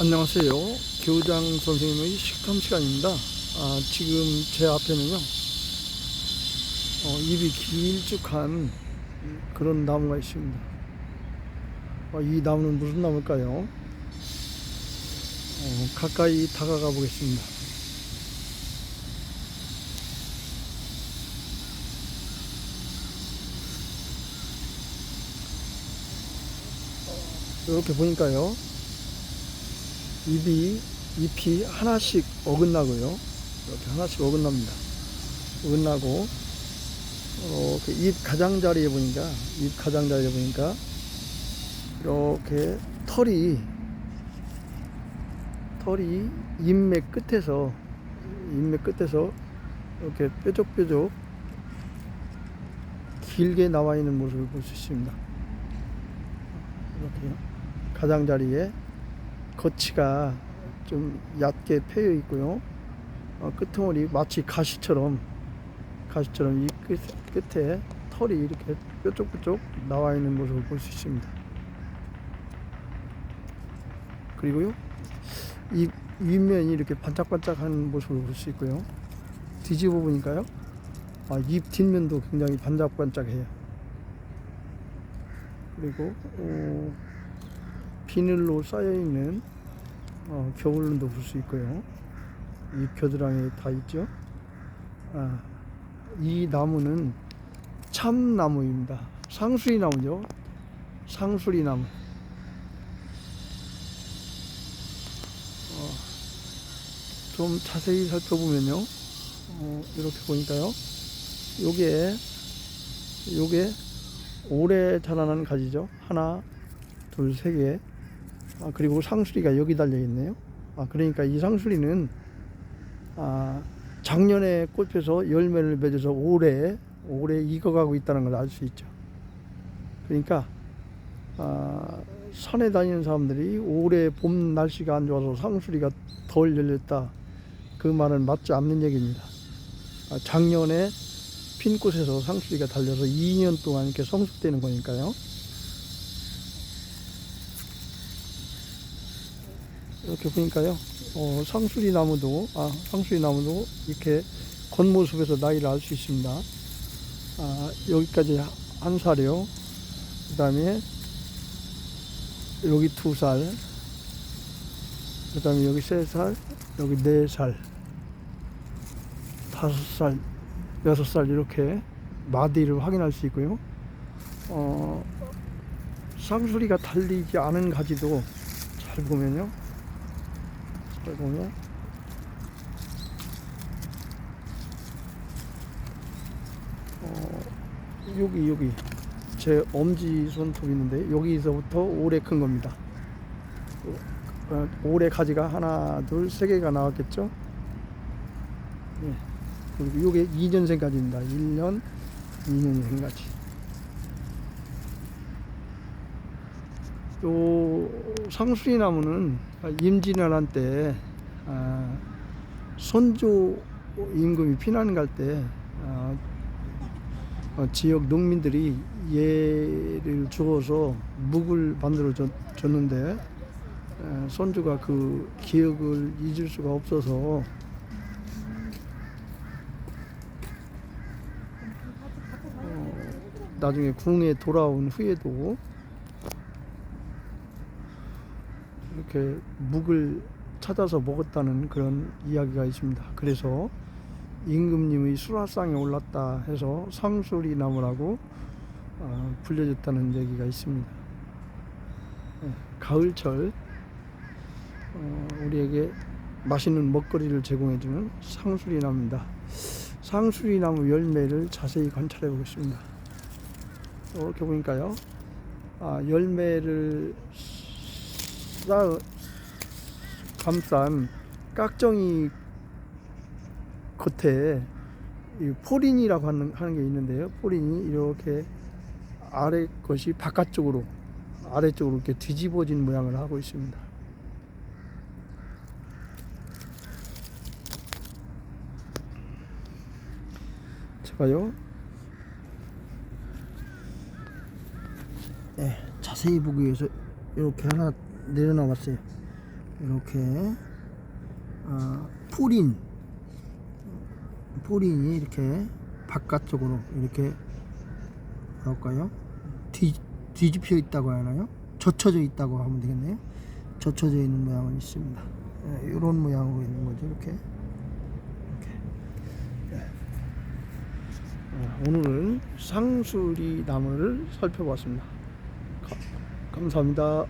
안녕하세요. 교장 선생님의 식탐 시간입니다. 아, 지금 제 앞에는요, 어, 잎이 길쭉한 그런 나무가 있습니다. 어, 이 나무는 무슨 나무일까요? 어, 가까이 다가가 보겠습니다. 이렇게 보니까요, 잎이 잎이 하나씩 어긋나고요. 이렇게 하나씩 어긋납니다. 어긋나고 어, 그잎 가장자리에 보니까 잎 가장자리에 보니까 이렇게 털이 털이 잎맥 끝에서 잎맥 끝에서 이렇게 뾰족뾰족 길게 나와 있는 모습을 볼 수 있습니다. 이렇게요. 가장자리에 거치가 좀 얕게 패여 있고요. 어, 끄트머리 마치 가시처럼 가시처럼 이 끝, 끝에 털이 이렇게 뾰족뾰족 나와 있는 모습을 볼 수 있습니다. 그리고요, 이 윗면이 이렇게 반짝반짝한 모습을 볼 수 있고요. 뒤집어 보니까요, 아, 잎 뒷면도 굉장히 반짝반짝해요. 그리고 어, 비늘로 쌓여 있는 어, 겨울눈도 볼 수 있고요. 이 겨드랑이에 다 있죠. 아, 이 나무는 참나무입니다. 상수리 나무죠. 상수리 나무. 어, 좀 자세히 살펴보면요. 어, 이렇게 보니까요. 요게 요게 오래 자라는 가지죠. 하나, 둘, 세 개. 아, 그리고 상수리가 여기 달려 있네요. 아, 그러니까 이 상수리는 아, 작년에 꽃펴서 열매를 맺어서 올해 올해 익어가고 있다는 걸 알 수 있죠. 그러니까 아, 산에 다니는 사람들이 올해 봄 날씨가 안 좋아서 상수리가 덜 열렸다. 그 말은 맞지 않는 얘기입니다. 아, 작년에 핀 꽃에서 상수리가 달려서 2년 동안 이렇게 성숙되는 거니까요. 이렇게 보니까요, 어, 상수리 나무도, 아, 상수리 나무도 이렇게 겉모습에서 나이를 알 수 있습니다. 아, 여기까지 한 살이요. 그 다음에 여기 두 살, 그 다음에 여기 세 살, 여기 네 살, 다섯 살, 여섯 살 이렇게 마디를 확인할 수 있고요. 어, 상수리가 달리지 않은 가지도 잘 보면요. 잘 보면 어, 여기 여기 제 엄지 손톱 있는데 여기서부터 오래 큰 겁니다. 어, 올해 가지가 하나, 둘, 세 개가 나왔겠죠? 예. 그리고 이게 2년생까지입니다. 1년, 2년생까지. 요 상수리 나무는 임진왜란 때 아, 선조 임금이 피난 갈때 아, 어, 지역 농민들이 얘를 주어서 묵을 만들어 줬, 줬는데 에, 선조가 그 기억을 잊을 수가 없어서 어, 나중에 궁에 돌아온 후에도 이렇게 묵을 찾아서 먹었다는 그런 이야기가 있습니다. 그래서 임금님의 수라상에 올랐다 해서 상수리 나무라고 어, 불려졌다는 얘기가 있습니다. 예, 가을철 어, 우리에게 맛있는 먹거리를 제공해주는 상수리 나무입니다. 상수리 나무 열매를 자세히 관찰해 보겠습니다. 이렇게 보니까요, 아, 열매를 쌓 감싼 깍정이 겉에 이 포린이라고 하는, 하는 게 있는데요. 포린이 이렇게 아래 것이 바깥쪽으로 아래쪽으로 이렇게 뒤집어진 모양을 하고 있습니다. 제가요. 네, 자세히 보기 위해서 이렇게 하나 내려놔봤어요. 이렇게 어, 포린 포린이 이렇게 바깥쪽으로 이렇게 뭐랄까요 뒤, 뒤집혀 있다고 하나요? 젖혀져 있다고 하면 되겠네요. 젖혀져 있는 모양은 있습니다. 이런 모양으로 있는 거죠. 이렇게. 이렇게. 예. 어, 오늘은 상수리 나무를 살펴봤습니다. 가- 감사합니다.